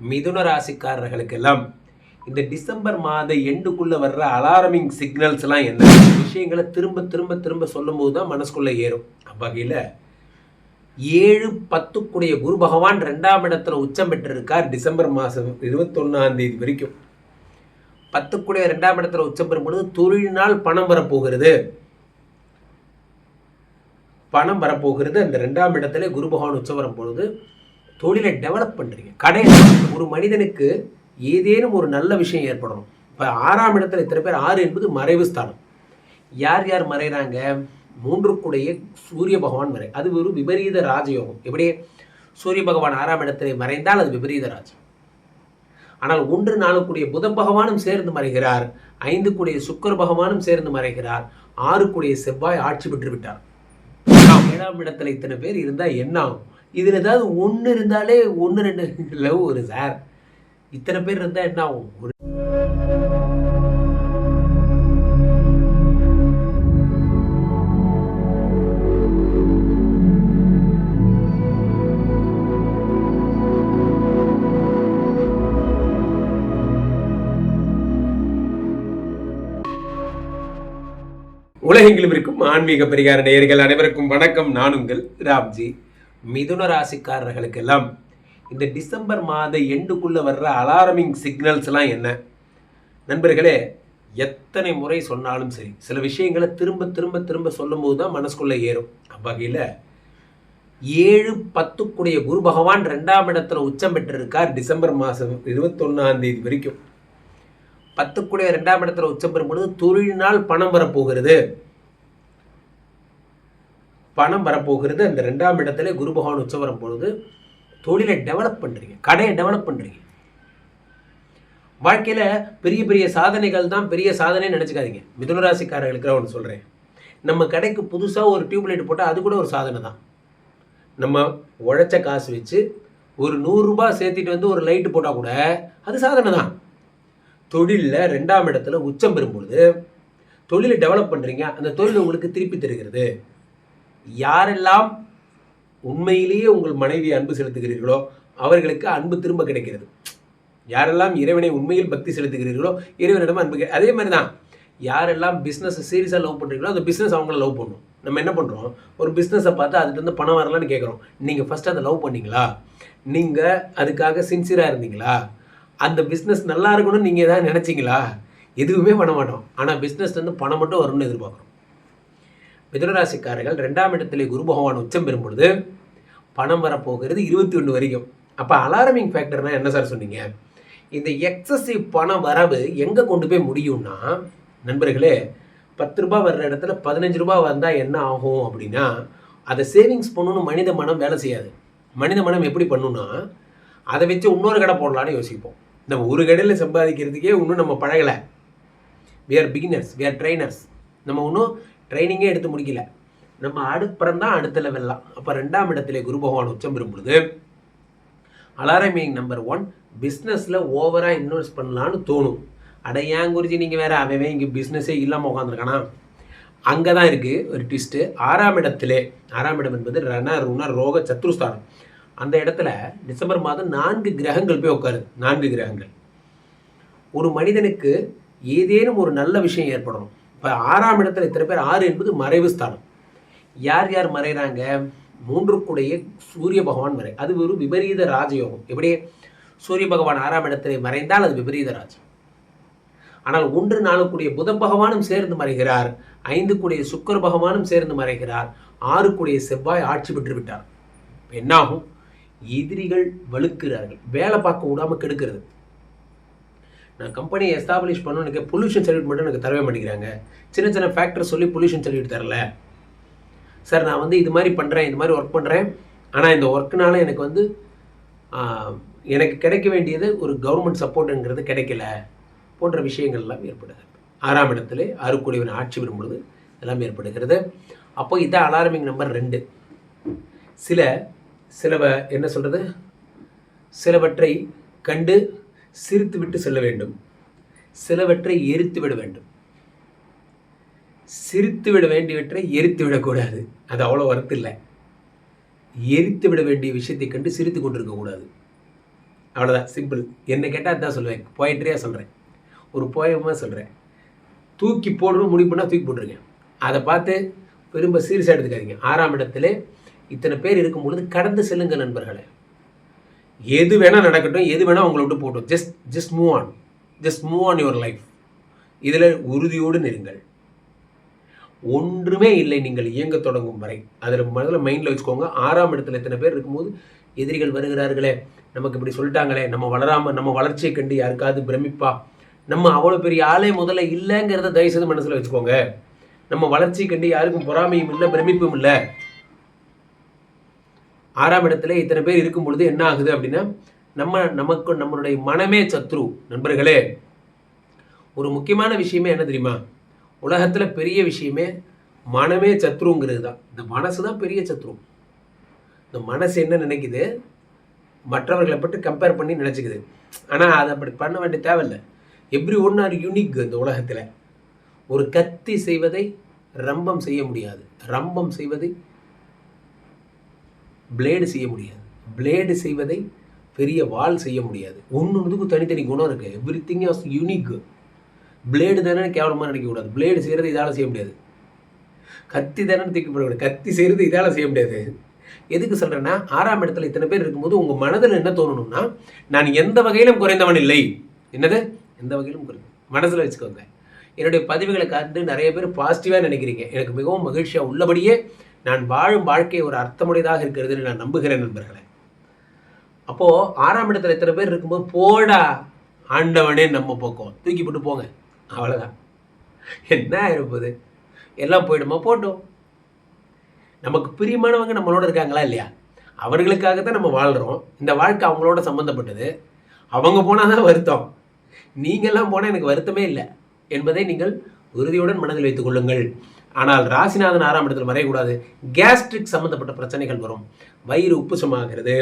மிதுன ராசிக்காரர்களுக்கெல்லாம் இந்த டிசம்பர் மாத எண்டுக்குள்ள வர்ற அலாரமிங் சிக்னல்ஸ் எல்லாம் என்ன? விஷயங்களை திரும்ப திரும்ப திரும்ப சொல்லும்போது தான் மனசுக்குள்ளே ஏறும். அவ்வகையில் ஏழு பத்துக்குடைய குரு பகவான் ரெண்டாம் இடத்துல உச்சம் பெற்றிருக்கார் டிசம்பர் மாதம் இருபத்தொன்னாம் தேதி வரைக்கும். பத்துக்குடைய ரெண்டாம் இடத்துல உச்சம் பெறும் பொழுது தொழிலினால் பணம் வரப்போகிறது. பணம் வரப்போகிறது. அந்த ரெண்டாம் இடத்துல குரு பகவான் உச்சம் வரும் பொழுது தொழிலை டெவலப் பண்ணுறீங்க கடை ஒரு மனிதனுக்கு ஏதேனும் ஒரு நல்ல விஷயம் ஏற்படணும். இப்போ ஆறாம் இடத்துல இத்தனை பேர் ஆறு என்பது மறைவு ஸ்தானம். யார் யார் மறைகிறாங்க மூன்றுக்குடைய சூரிய பகவான் மறை. அது ஒரு விபரீத ராஜயோகம். எப்படி? சூரிய பகவான் ஆறாம் இடத்திலே மறைந்தால் அது விபரீத ராஜம் ஆனால் ஒன்று நாளுக்குடைய புத பகவானும் சேர்ந்து மறைகிறார். ஐந்து கூடிய சுக்கர பகவானும் சேர்ந்து மறைகிறார். ஆறு கூடிய செவ்வாய் ஆட்சி பெற்று விட்டார். ஏழாம் இடத்துல இத்தனை பேர் இருந்தால் என்ன ஆகும்? இதில் ஏதாவது ஒன்று இருந்தாலே ஒன்று ரெண்டு லவ் ஒரு சார். இத்தனை பேர் இருந்தால் என்ன ஆகும்? ஒரு உலகெங்கிலும் இருக்கும் ஆன்மீக பரிகார நேயர்கள் அனைவருக்கும் வணக்கம். நான் உங்கள் ராம்ஜி. மிதுன ராசிக்காரர்களுக்கெல்லாம் இந்த டிசம்பர் மாத எண்டுக்குள்ள வர்ற அலாரமிங் சிக்னல்ஸ்லாம் என்ன? நண்பர்களே எத்தனை முறை சொன்னாலும் சரி சில விஷயங்களை திரும்ப திரும்ப திரும்ப சொல்லும்போது தான் மனசுக்குள்ளே ஏறும். அவ்வகையில் ஏழு பத்துக்குடைய குரு பகவான் ரெண்டாம் இடத்துல உச்சம் பெற்றிருக்கார் டிசம்பர் மாதம் இருபத்தொன்னாம் தேதி வரைக்கும். பத்துக்குடைய ரெண்டாம் இடத்துல உச்சம் பெறும் பொழுது தொழிலினால் பணம் வரப்போகிறது. பணம் வரப்போகிறது. அந்த ரெண்டாம் இடத்துல குரு பகவான் உச்சம் வரும் பொழுது தொழிலை டெவலப் பண்ணுறீங்க கடையை டெவலப் பண்ணுறீங்க வாழ்க்கையில் பெரிய பெரிய சாதனைகள் தான் பெரிய சாதனை நினச்சிக்காதீங்க. மிதுனராசிக்காரர்களுக்கு ஒன்று சொல்கிறேன் நம்ம கடைக்கு புதுசாக ஒரு டியூப்லைட் போட்டால் அது கூட ஒரு சாதனை தான். நம்ம உழைச்ச காசு வச்சு ஒரு நூறுரூபா சேர்த்துட்டு வந்து ஒரு லைட்டு போட்டால் கூட அது சாதனை தான். தொழிலில் ரெண்டாம் இடத்துல உச்சம் பெறும் பொழுது தொழிலை டெவலப் பண்ணுறீங்க அந்த தொழில் உங்களுக்கு திருப்பி தருகிறது. யாரெல்லாம் உண்மையிலேயே உங்கள் மனைவி அன்பு செலுத்துகிறீர்களோ அவர்களுக்கு அன்பு திரும்ப கிடைக்கிறது. யாரெல்லாம் இறைவனை உண்மையில் பக்தி செலுத்துகிறீர்களோ இறைவனிடம் அன்பு அதே மாதிரி தான். யாரெல்லாம் பிஸ்னஸை சீரியஸாக லவ் பண்ணுறீங்களோ அந்த பிஸ்னஸ் அவங்கள லவ் பண்ணும். நம்ம என்ன பண்ணுறோம் ஒரு பிஸ்னஸை பார்த்து அதுலேருந்து பணம் வரலான்னு கேட்குறோம். நீங்கள் ஃபஸ்ட்டு அதை லவ் பண்ணீங்களா? நீங்கள் அதுக்காக சின்சியராக இருந்தீங்களா? அந்த பிஸ்னஸ் நல்லா இருக்கணும்னு நீங்கள் எதாவது நினச்சிங்களா? எதுவுமே பண்ண மாட்டோம். ஆனால் பிஸ்னஸ்லேருந்து பணம் மட்டும் வரும்னு எதிர்பார்க்குறோம். மிதுனராசிக்காரர்கள் ரெண்டாம் இடத்துல குரு பகவான் உச்சம் பெறும் பொழுது பணம் வரப்போகிறது இருபத்தி ஒன்று வரைக்கும். அப்போ அலாரமிங் ஃபேக்டர்னால் என்ன சார் சொன்னீங்க? இந்த எக்ஸசிவ் பண வரவு எங்கே கொண்டு போய் முடியும்னா நண்பர்களே பத்து ரூபாய் வர்ற இடத்துல பதினஞ்சு ரூபா வந்தால் என்ன ஆகும் அப்படின்னா அதை சேவிங்ஸ் பண்ணணுன்னு மனித மனம் வேலை செய்யாது. மனித மனம் எப்படி பண்ணுன்னா அதை வச்சு இன்னொரு கடை போடலான்னு யோசிப்போம். நம்ம ஒரு கடையில் சம்பாதிக்கிறதுக்கே இன்னும் நம்ம பழகலை. We are beginners we are trainers நம்ம இன்னும் ட்ரைனிங்கே எடுத்து முடிக்கல. நம்ம அடுப்புறம் தான் அடுத்த லெவல்லாம் அப்போ ரெண்டாம் இடத்துல குரு பகவான் உச்சம் பெறும் பொழுது அலாரமிங் நம்பர் ஒன் பிஸ்னஸில் ஓவராக இன்வெஸ்ட் பண்ணலான்னு தோணும். அட ஏன் குருஜி நீங்கள் வேறு அவன் இங்கே பிஸ்னஸே இல்லாமல் உட்காந்துருக்கானா அங்கே தான் இருக்குது ஒரு ட்விஸ்ட்டு ஆறாம் இடத்திலே ஆறாம் இடம் என்பது ரண ருண ரோக சத்ருஸ்தானம் அந்த இடத்துல டிசம்பர் மாதம் நான்கு கிரகங்கள் போய் உட்காருது நான்கு கிரகங்கள். ஒரு மனிதனுக்கு ஏதேனும் ஒரு நல்ல விஷயம் ஏற்படணும். இப்போ ஆறாம் இடத்துல இத்தனை பேர் ஆறு என்பது மறைவு ஸ்தானம். யார் யார் மறைகிறாங்க மூன்றுக்குடைய சூரிய பகவான் மறை. அது ஒரு விபரீத ராஜயோகம். எப்படி? சூரிய பகவான் ஆறாம் இடத்திலே மறைந்தால் அது விபரீத ராஜம் ஆனால் ஒன்று நாளுக்குடைய புத பகவானும் சேர்ந்து மறைகிறார். ஐந்து கூடிய சுக்கர பகவானும் சேர்ந்து மறைகிறார். ஆறு கூடிய செவ்வாய் ஆட்சி பெற்று விட்டார். என்னாகும்? எதிரிகள் வலுக்கிறார்கள் வேலை பார்க்க விடாம கெடுக்கிறது. நான் கம்பெனியை எஸ்டாப்ளிஷ் பண்ணணும் எனக்கு பொல்யூஷன் சர்டிஃபிகேட் மட்டும் எனக்கு தரவே மாட்டேங்கிறாங்க. சின்ன சின்ன ஃபேக்டர் சொல்லி பொல்யூஷன் சர்டிஃபிகேட் தரல. சார் நான் வந்து இது மாதிரி பண்ணுறேன் இது மாதிரி ஒர்க் பண்ணுறேன் ஆனால் இந்த ஒர்க்குனால எனக்கு வந்து எனக்கு கிடைக்க வேண்டியது ஒரு கவர்மெண்ட் சப்போர்ட்டுங்கிறது கிடைக்கல. போன்ற விஷயங்கள் எல்லாம் ஏற்படுது. ஆறாம் இடத்துல ஆறுக்குடிவன் ஆட்சி வரும்பொழுது எல்லாம் ஏற்படுகிறது. அப்போ இதான் அலாரமிங் நம்பர் ரெண்டு. சில சிலவ என்ன சொல்கிறது சிலவற்றை கண்டு சிரித்து விட்டு செல்ல வேண்டும். சிலவற்றை எரித்து விட வேண்டும். சிரித்து விட வேண்டியவற்றை எரித்து விடக்கூடாது அது அவ்வளோ வரத்து இல்லை எரித்து விட வேண்டிய விஷயத்தை கண்டு சிரித்து கொண்டிருக்க கூடாது. அவ்வளோதான் சிம்பிள் என்னை கேட்டால் அதுதான் சொல்லுவேன். போயிட்ரியாக சொல்கிறேன் ஒரு போயமாக சொல்கிறேன் தூக்கி போடணும் முடிவு பண்ணால் தூக்கி போட்டுருங்க. அதை பார்த்து பெரும்ப சீரியஸாக எடுத்துக்காதீங்க. ஆறாம் இடத்துல இத்தனை பேர் இருக்கும் பொழுது கடந்து செல்லுங்கள் நண்பர்களை. எது வேணால் நடக்கட்டும் எது வேணால் உங்களை விட்டு போட்டோம் just just move on just move on your life இதில் உறுதியோடு நெருங்கள் ஒன்றுமே இல்லை நீங்கள் இயங்க தொடங்கும் வரை. அதில் முதல்ல மைண்டில் வச்சுக்கோங்க. ஆறாம் இடத்துல எத்தனை பேர் இருக்கும்போது எதிரிகள் வருகிறார்களே. நமக்கு இப்படி சொல்லிட்டாங்களே. நம்ம வளராமல் நம்ம வளர்ச்சியை கண்டு யாருக்காவது பிரமிப்பா? நம்ம அவ்வளோ பெரிய ஆளே முதல்ல இல்லைங்கிறத தயவுசெய்து மனசில் வச்சுக்கோங்க. நம்ம வளர்ச்சியை கண்டு யாருக்கும் பொறாமையும் இல்லை பிரமிப்பும் இல்லை. ஆறாம் இடத்துல இத்தனை பேர் இருக்கும் பொழுது என்ன ஆகுது அப்படின்னா நம்ம நமக்கு நம்மளுடைய மனமே சத்ரு. நண்பர்களே ஒரு முக்கியமான விஷயமே என்ன தெரியுமா? உலகத்தில் பெரிய விஷயமே மனமே சத்ருங்கிறது தான். இந்த மனசு தான் பெரிய சத்ரு. இந்த மனசு என்ன நினைக்குது? மற்றவர்களை பற்றி கம்பேர் பண்ணி நினச்சிக்குது. ஆனால் அதை அப்படி பண்ண வேண்டிய தேவையில்லை. எவ்ரி ஒன் ஆர் யூனிக் இந்த உலகத்தில். ஒரு கத்தி செய்வதை ரம்பம் செய்ய முடியாது. ரம்பம் செய்வதை பிளேடு செய்ய முடியாது. பிளேடு செய்வதை பெரிய வால் செய்ய முடியாது. ஒன்று ஒன்றுக்கு தனித்தனி குணம் இருக்குது everything as unique blade தானே கேவலமாக நினைக்கக்கூடாது. பிளேடு செய்கிறது இதால் செய்ய முடியாது. கத்தி தானே தூக்கி கத்தி செய்கிறது இதால் செய்ய முடியாது. எதுக்கு சொல்கிறேன்னா ஆறாம் இடத்துல இத்தனை பேர் இருக்கும்போது உங்கள் மனதில் என்ன தோணணும்னா நான் எந்த வகையிலும் குறைந்தவன் இல்லை. என்னது? எந்த வகையிலும் குறைந்த மனசில் வச்சுக்கோங்க. என்னுடைய பதிவுகளை கண்டு நிறைய பேர் பாசிட்டிவாக நினைக்கிறீங்க. எனக்கு மிகவும் மகிழ்ச்சியாக உள்ளபடியே நான் வாழும் வாழ்க்கை ஒரு அர்த்தமுடையதாக இருக்கிறதுன்னு நான் நம்புகிறேன் நண்பர்களே. அப்போது ஆறாம் இடத்துல எத்தனை பேர் இருக்கும்போது போடா ஆண்டவனே நம்ம போக்கோம். தூக்கி போட்டு போங்க. அவ்வளோதான் என்ன இருப்பது எல்லாம் போயிடுமா? போட்டோம். நமக்கு பிரியமானவங்க நம்மளோட இருக்காங்களா இல்லையா? அவர்களுக்காக தான் நம்ம வாழ்கிறோம் இந்த வாழ்க்கை அவங்களோட சம்மந்தப்பட்டது அவங்க போனால் தான் வருத்தம். நீங்கள்லாம் போனால் எனக்கு வருத்தமே இல்லை. என்பதை நீங்கள் உறுதியுடன் மனதில் வைத்துக் கொள்ளுங்கள். ஆனால் ராசிநாதன் ஆறாம் இடத்தில் மறையக்கூடாது. கேஸ்ட்ரிக் சம்மந்தப்பட்ட பிரச்சனைகள் வரும். வயிறு உப்புசமாகிறது.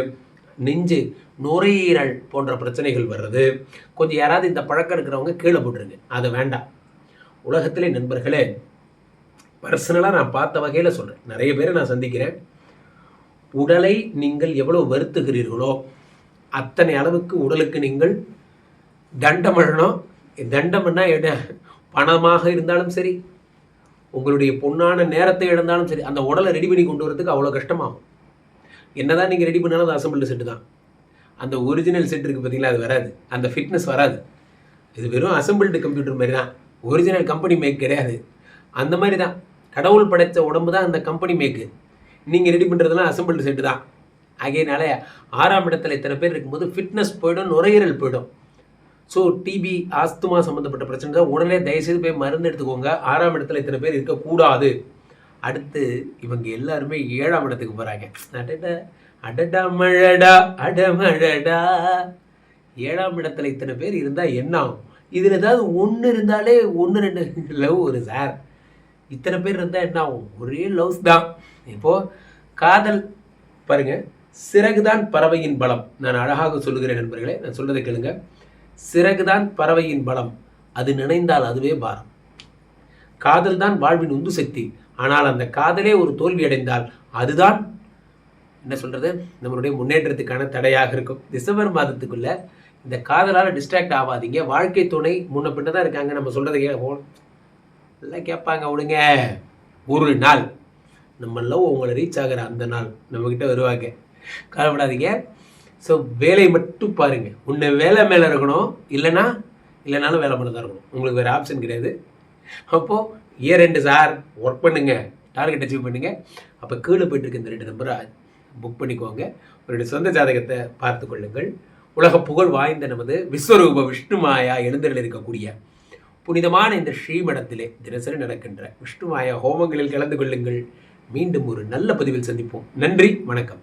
நெஞ்சு நுரையீரல் போன்ற பிரச்சனைகள் வர்றது. கொஞ்சம் யாராவது இந்த பழக்கம் இருக்கிறவங்க கீழே போட்டுருங்க. அது வேண்டாம். உலகத்திலே நண்பர்களே பர்சனலாக நான் பார்த்த வகையில் சொல்கிறேன் நிறைய பேரை நான் சந்திக்கிறேன். உடலை நீங்கள் எவ்வளோ வருத்துகிறீர்களோ அத்தனை அளவுக்கு உடலுக்கு நீங்கள் தண்டமிடணும் தண்டம்னா என்ன? பணமாக இருந்தாலும் சரி உங்களுடைய பொண்ணான நேரத்தை இழந்தாலும் சரி அந்த உடலை ரெடி பண்ணி கொண்டு வரதுக்கு அவ்வளோ கஷ்டமாகும். என்னதான் நீங்கள் ரெடி பண்ணாலும் அது அசம்பிள் செட்டு தான். அந்த ஒரிஜினல் செட் இருக்குது பார்த்தீங்களா அது வராது. அந்த ஃபிட்னஸ் வராது. இது வெறும் அசம்பிள்டு கம்ப்யூட்டர் மாதிரி தான். ஒரிஜினல் கம்பெனி மேக் கிடையாது. அந்த மாதிரி தான். கடவுள் படைத்த உடம்பு தான் அந்த கம்பெனி மேக்கு நீங்கள் ரெடி பண்ணுறதுலாம் அசம்பிள்டு செட்டு தான். ஆகையினால ஆறாம் இடத்துல இத்தனை பேர் இருக்கும்போது ஃபிட்னஸ் போயிடும் நுரையீரல் போயிடும். ஸோ டிபி ஆஸ்துமா சம்மந்தப்பட்ட பிரச்சனை தான் உடனே தயவுசெய்து போய் மருந்து எடுத்துக்கோங்க. ஆறாம் இடத்துல இத்தனை பேர் இருக்கக்கூடாது. அடுத்து இவங்க எல்லாருமே ஏழாம் இடத்துக்கு போகிறாங்க அடடா அடடா மழடா அடமழடா. ஏழாம் இடத்துல இத்தனை பேர் இருந்தால் என்ன ஆகும்? இதில் ஏதாவது ஒன்று இருந்தாலே ஒன்று ரெண்டு லவ் ஒரு சார். இத்தனை பேர் இருந்தால் என்ன ஆகும்? ஒரே லவ்ஸ் தான். இப்போது காதல் பாருங்கள் சிறகுதான் பறவையின் பலம். நான் அழகாக சொல்லுகிறேன் நண்பர்களே நான் சொல்கிறத கேளுங்கள் சிறகுதான் பறவையின் பலம். அது நினைந்தால் அதுவே பாரம். காதல் தான் வாழ்வின் உந்து சக்தி. ஆனால் அந்த காதலே ஒரு தோல்வி அடைந்தால் அதுதான் என்ன சொல்கிறது நம்மளுடைய முன்னேற்றத்துக்கான தடையாக இருக்கும். டிசம்பர் மாதத்துக்குள்ளே இந்த காதலால் டிஸ்ட்ராக்ட் ஆகாதீங்க வாழ்க்கை துணை முன்ன பின்ன தான் இருக்காங்க. நம்ம சொல்கிறத கே எல்லாம் கேட்பாங்க விடுங்க ஒரு நாள் நம்ம லவ் உங்களை ரீச் ஆகிற அந்த நாள் நம்மக்கிட்ட வருவாங்க. கவலைப்படாதீங்க. ஸோ வேலையை மட்டும் பாருங்கள் உன்னை வேலை மேலே இருக்கணும். இல்லைனா இல்லைனாலும் வேலை மேலே தான் இருக்கணும். உங்களுக்கு வேறு ஆப்ஷன் கிடையாது. அப்போது இயர் ரெண்டு சார் ஒர்க் பண்ணுங்கள் டார்கெட் அச்சீவ் பண்ணுங்கள் அப்போ கீழே போயிட்டு இருக்க இந்த ரெண்டு நம்பரை புக் பண்ணிக்கோங்க. உங்களுடைய சொந்த ஜாதகத்தை பார்த்து கொள்ளுங்கள். உலக புகழ் வாய்ந்த நமது விஸ்வரூப விஷ்ணுமாயா எழுந்தரில் இருக்கக்கூடிய புனிதமான இந்த ஸ்ரீமடத்திலே தினசரி நடக்கின்ற விஷ்ணுமாயா ஹோமங்களில் கலந்து கொள்ளுங்கள். மீண்டும் ஒரு நல்ல பதிவில் சந்திப்போம். நன்றி வணக்கம்.